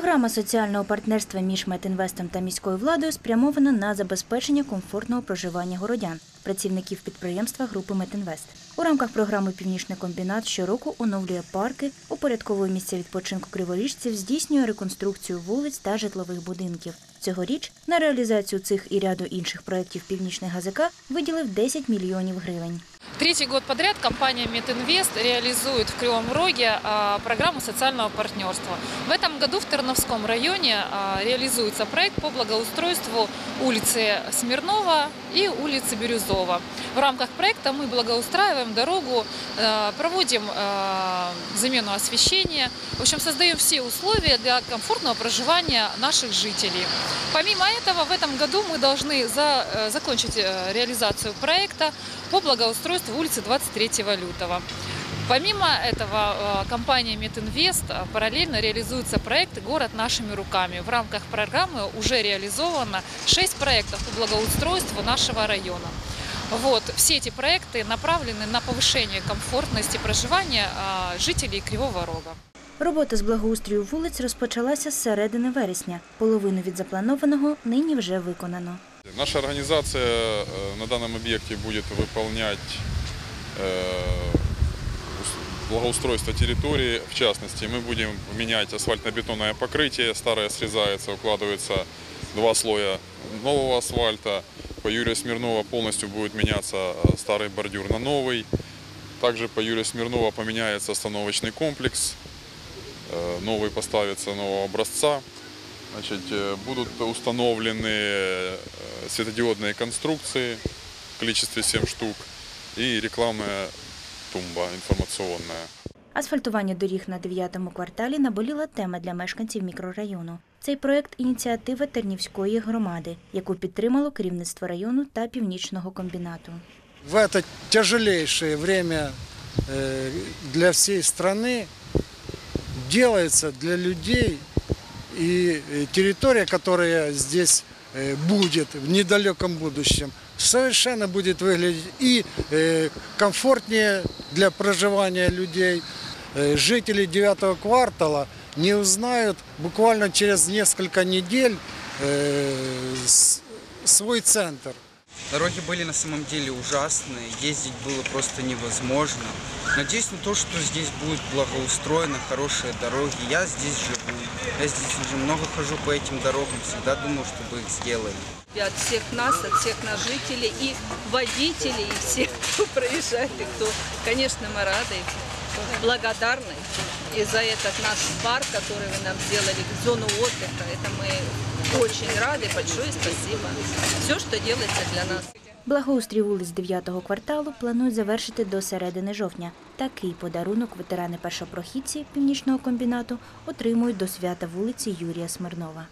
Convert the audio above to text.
Програма соціального партнерства між Метінвестом та міською владою спрямована на забезпечення комфортного проживання городян, працівників підприємства групи Метінвест. У рамках програми Північний комбінат щороку оновлює парки, упорядковує місця відпочинку криворіжців, здійснює реконструкцію вулиць та житлових будинків. Цьогоріч на реалізацію цих і ряду інших проєктів Північний ГАЗК виділив 10 мільйонів гривень. Третий год подряд компания Метинвест реализует в Кривом Роге а, программу социального партнерства. В этом году в Терновском районе а, реализуется проект по благоустройству улицы Смирнова и улицы Бирюзова. В рамках проекта мы благоустраиваем дорогу, э, проводим замену освещения, в общем, создаем все условия для комфортного проживания наших жителей. Помимо этого, в этом году мы должны э, закончить э, реализацию проекта по благоустройству улицы 23 лютого. Помимо этого, э, компания Метинвест э, параллельно реализуется проект «Город нашими руками». В рамках программы уже реализовано 6 проектов по благоустройству нашего района. Вот, все эти проекты направлены на повышение комфортности проживания э, жителей Кривого Рога. Робота з благоустрою вулиць розпочалася з середини вересня. Половину від запланованого нині вже виконано. Наша организация э, на данном объекте будет выполнять э, ус- благоустройство территории. В частности, мы будем менять асфальтно-бетонное покрытие. Старое срезается, укладывается два слоя нового асфальта. По Юрия Смирнова полностью будет меняться э, старый бордюр на новый. Также по Юрия Смирнова поменяется остановочный комплекс. Э, Новый поставится нового образца. Значит, э, будут установлены э, светодиодные конструкции в количестве 7 штук и рекламная тумба информационная. Асфальтування доріг на 9-му кварталі наболіла тема для мешканців мікрорайону. Цей проект ініціатива Тернівської громади, яку підтримало керівництво району та північного комбінату. в это тяжелейшее время э, для всей страны делается для людей и э, территория, которая здесь э, будет в недалеком будущем, совершенно будет выглядеть и э, комфортнее для проживания людей. Э, Жители девятого квартала не узнают буквально через несколько недель э, с- свой центр. Дороги были на самом деле ужасные, ездить было просто невозможно. Надеюсь на то, что здесь будет благоустроено, хорошие дороги. Я здесь живу, я здесь уже много хожу по этим дорогам, всегда думал, чтобы их сделали. От всех нас, от всех нас жителей и водителей, и всех, кто проезжает, и кто, конечно, мы рады, благодарны и за этот наш парк, который вы нам сделали, зону отдыха. Это мы очень рады, большое спасибо. Все, что делается для нас. Благоустрій вулиць 9-го кварталу планують завершити до середини жовтня. Такий подарунок ветерани першопрохідці північного комбінату отримують до свята вулиці Юрія Смирнова.